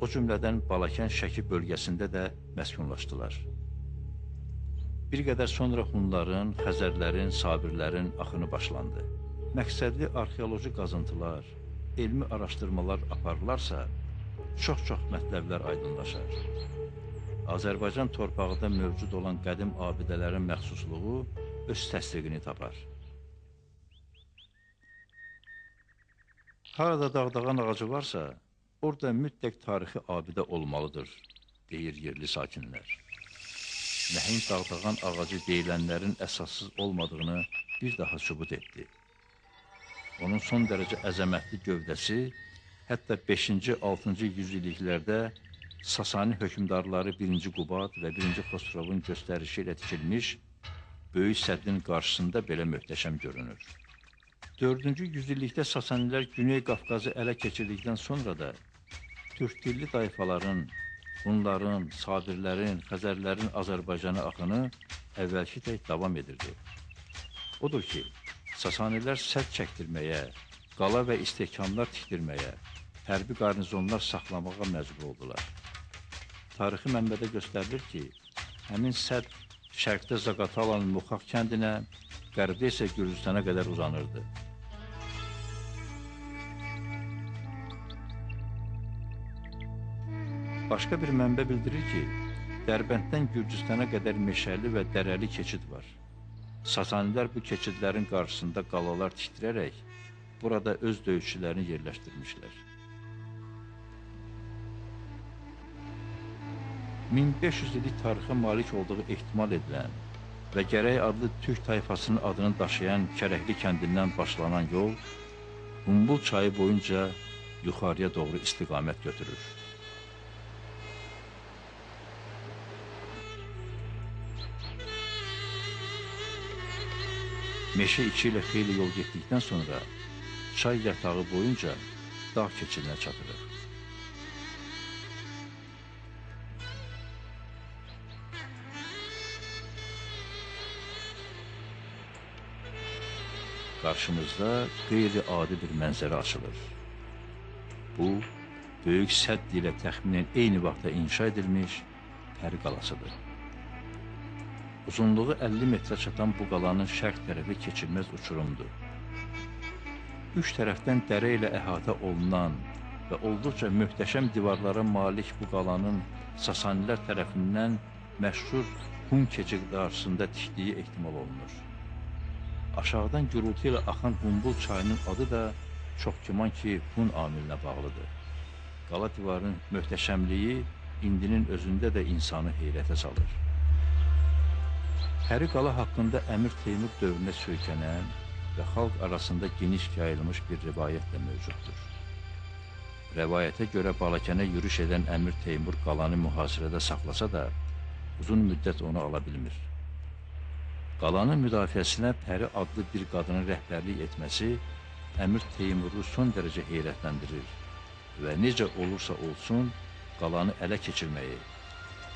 o cümlədən Balakən Şəki bölgəsində də məskunlaşdılar. Bir qədər sonra Hunların, Xəzərlərin, Sabirlərin axını başlandı. Məqsədli arxeoloji qazıntılar, elmi araşdırmalar aparılarsa, çox-çox mətləblər aydınlaşar. Azərbaycan torpağında mövcud olan qədim abidələrin məxsusluğu öz təsdiqini tapar. Harada dağdağan ağacı varsa, orada mütləq tarixi abidə olmalıdır, deyir yerli sakinlər. Nəhəng dağdağan ağacı deyilənlərin əsassız olmadığını bir daha sübut etdi. Onun son dərəcə əzəmətli gövdəsi hətta 5-ci, 6-cı yüzilliklərdə Sasani hökmdarları 1-ci Qubad və 1-ci Xosrovun göstərişi ilə tikilmiş böyük səddin qarşısında belə möhtəşəm görünür. 4-cü yüzillikdə Sasanilər Güney Qafqazı ələ keçirdikdən sonra da türk dilli tayfaların, Hunların, Sabirlərin, Xəzərlərin Azərbaycana axını əvvəlki tək davam edirdi. Odur ki, Sasanilər sədd çəkdirməyə, qala və istehkamlar tikdirməyə, hərbi qarnizonlar saxlamağa məcbur oldular. Tarixi mənbədə göstərilir ki, həmin sədd şərqdə Zaqatalanın Muxaq kəndinə, qərbdə isə Gürcüstana qədər uzanırdı. Başqa bir mənbə bildirir ki, Dərbənddən Gürcüstana qədər meşəli və dərəli keçid var. Sasanilər bu keçidlərin qarşısında qalalar tikdirərək burada öz döyüşçülərini yerləşdirmişlər. 1500 illik tarixə malik olduğu ehtimal edilən və Gərək adlı Türk tayfasının adını daşıyan Kərəkli kəndindən başlanan yol Humbul çayı boyunca yuxarıya doğru istiqamət götürür. Meşə içi ilə xeyli yol getdikdən sonra çay yatağı boyunca dağ keçidinə çatırıq. Qarşımızda qeyri-adi bir mənzərə açılır. Bu, böyük sədd ilə təxminən eyni vaxtda inşa edilmiş Pəri qalasıdır. Uzunluğu 50 metrə çatan bu qalanın şərq tərəfi keçilməz uçurumdur. Üç tərəfdən dərə ilə əhatə olunan və olduqca möhtəşəm divarlara malik bu qalanın Sasanilər tərəfindən məşhur Hun keçid qarşısında tikdiyi ehtimal olunur. Aşağıdan gürültü ilə axan Humbul çayının adı da çox güman ki, Hun amilinə bağlıdır. Qala divarının möhtəşəmliyi indinin özündə də insanı heyrətə salır. Pəri qala haqqında Əmir Teymur dövrünə söykənən və xalq arasında geniş yayılmış bir rivayət də mövcuddur. Rəvayətə görə Balakənə yürüş edən Əmir Teymur qalanı mühasirədə saxlasa da, uzun müddət onu ala bilmir. Qalanın müdafiəsinə Pəri adlı bir qadının rəhbərlik etməsi Əmir Teymuru son dərəcə heyrətləndirir və necə olursa olsun qalanı ələ keçirməyi,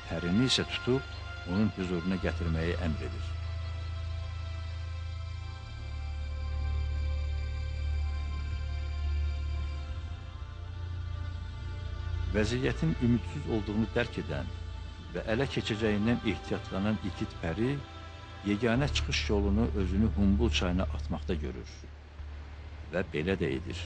Pərini isə tutub onun huzuruna gətirməyi əmr edir. Vəziyyətin ümidsiz olduğunu dərk edən və ələ keçəcəyindən ehtiyatlanan ikid pəri yeganə çıxış yolunu özünü Humbul çayına atmaqda görür və belə də edir.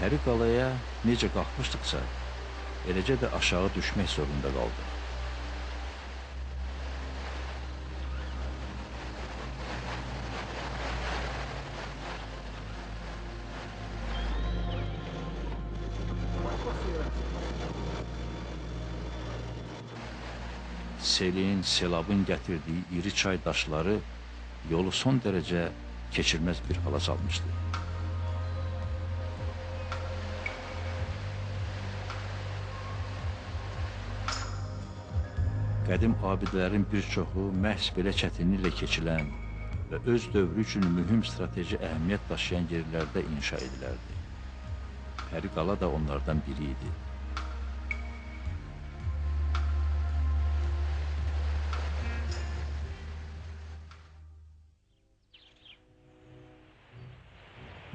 Pəri qalaya necə qalxmışdıqsa, eləcə də aşağı düşmək zorunda qaldıq. selin, selabın gətirdiyi iri çay daşları yolu son dərəcə keçilməz bir hala salmışdı. Qədim abidələrin bir çoxu məhz belə çətinliklə keçilən və öz dövrü üçün mühüm strateji əhəmiyyət daşıyan yerlərdə inşa edilərdi. Pəri qala da onlardan biri idi.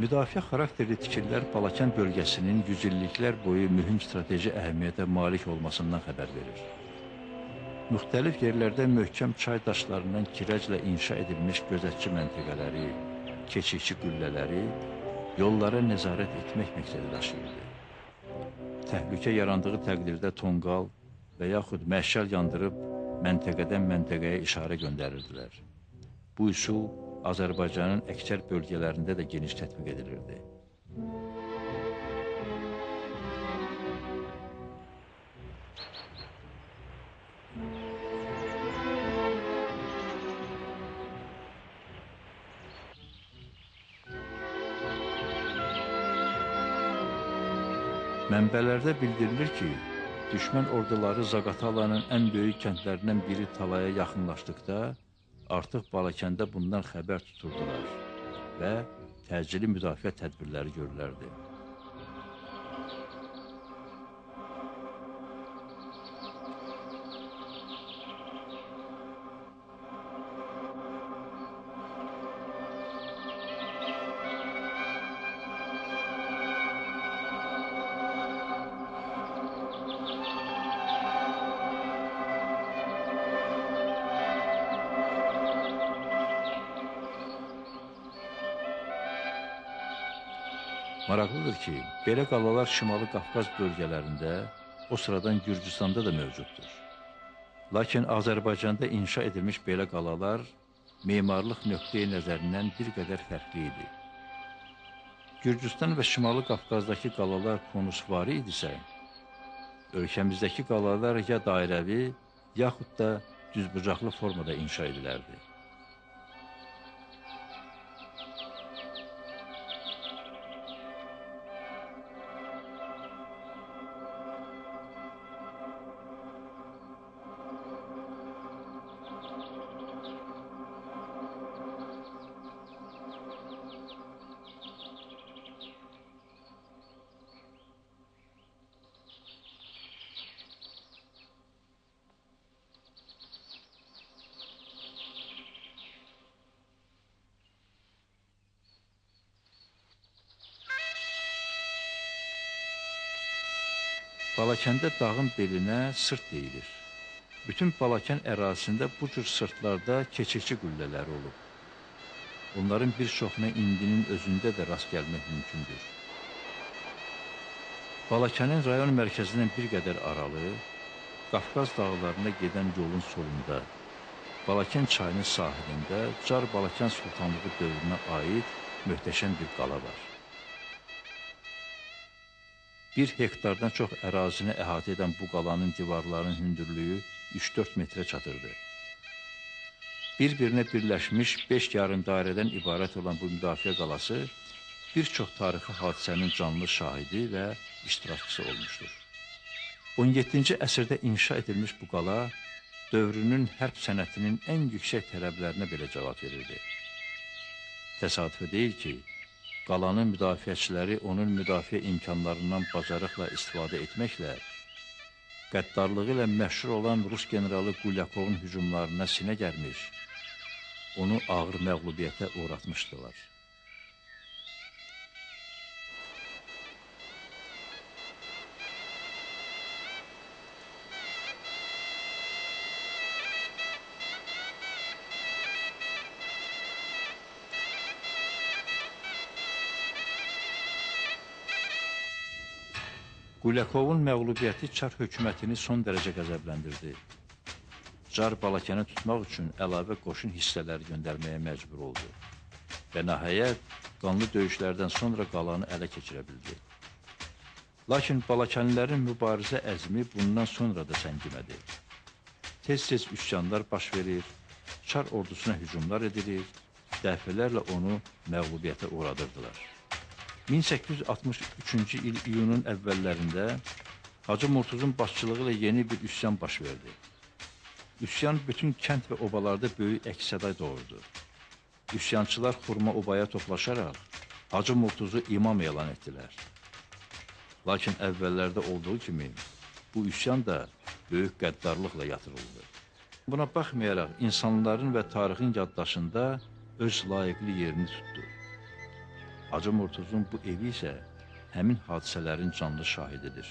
Müdafiə xarakterli tikililər Balakən bölgəsinin yüzilliklər boyu mühüm strateji əhəmiyyətə malik olmasından xəbər verir. Müxtəlif yerlərdə möhkəm çay daşlarından kirəclə inşa edilmiş gözətçi məntəqələri, keçikçi qüllələri yollara nəzarət etmək məqsədi daşıyırdı. Təhlükə yarandığı təqdirdə tonqal və yaxud məşəl yandırıb məntəqədən məntəqəyə işarə göndərirdilər. Bu üsul Azərbaycanın əksər bölgələrində də geniş tətbiq edilirdi. Mənbələrdə bildirilir ki, düşmən orduları Zaqatalanın ən böyük kəndlərindən biri Talaya yaxınlaşdıqda artıq Balakəndə bundan xəbər tuturdular və təcili müdafiə tədbirləri görülərdi. Maraqlıdır ki, belə qalalar Şimali Qafqaz bölgələrində, o sıradan Gürcüstanda da mövcuddur. Lakin Azərbaycanda inşa edilmiş belə qalalar memarlıq nöqteyi nəzərindən bir qədər fərqli idi. Gürcüstan və Şimali Qafqazdakı qalalar konusvari idisə, ölkəmizdəki qalalar ya dairəvi, yaxud da düzbucaqlı formada inşa edilərdi. Balakəndə dağın belinə sırt deyilir. Bütün Balakən ərazisində bu cür sırtlarda keçikçi qüllələri olub. Onların bir çoxuna indinin özündə də rast gəlmək mümkündür. Balakənin rayon mərkəzindən bir qədər aralı, Qafqaz dağlarına gedən yolun solunda, Balakən çayının sahilində Car Balakən Sultanlığı dövrünə aid möhtəşəm bir qala var. Bir hektardan çox ərazini əhatə edən bu qalanın divarlarının hündürlüyü 3-4 metrə çatırdı. Bir-birinə birləşmiş 5 yarım dairədən ibarət olan bu müdafiə qalası bir çox tarixi hadisənin canlı şahidi və iştirakçısı olmuşdur. 17-ci əsrdə inşa edilmiş bu qala dövrünün hərb sənətinin ən yüksək tələblərinə belə cavab verirdi. Təsadüfü deyil ki, qalanın müdafiəçiləri onun müdafiə imkanlarından bacarıqla istifadə etməklə qəddarlığı ilə məşhur olan Rus generalı Qulyakovun hücumlarına sinə gərmiş, onu ağır məğlubiyyətə uğratmışdılar. Qulyakovun məğlubiyyəti Çar hökumətini son dərəcə qəzəbləndirdi. Çar Balakəni tutmaq üçün əlavə qoşun hissələri göndərməyə məcbur oldu və nəhayət qanlı döyüşlərdən sonra qalanı ələ keçirə bildi. Lakin Balakənlilərin mübarizə əzmi bundan sonra da səngimədi. Tez-tez üsyanlar baş verir, Çar ordusuna hücumlar edilir, dəfələrlə onu məğlubiyyətə uğradırdılar. 1863-cü il iyunun əvvəllərində Hacı Murtuzun başçılığı ilə yeni bir üsyan baş verdi. Üsyan bütün kənd və obalarda böyük əks-səda doğurdu. Üsyançılar Xurma obaya toplaşaraq Hacı Murtuzu imam elan etdilər. Lakin əvvəllərdə olduğu kimi bu üsyan da böyük qəddarlıqla yatırıldı. Buna baxmayaraq insanların və tarixin yaddaşında öz layiqli yerini tutdu. Hacı Murtuzun bu evi isə həmin hadisələrin canlı şahididir.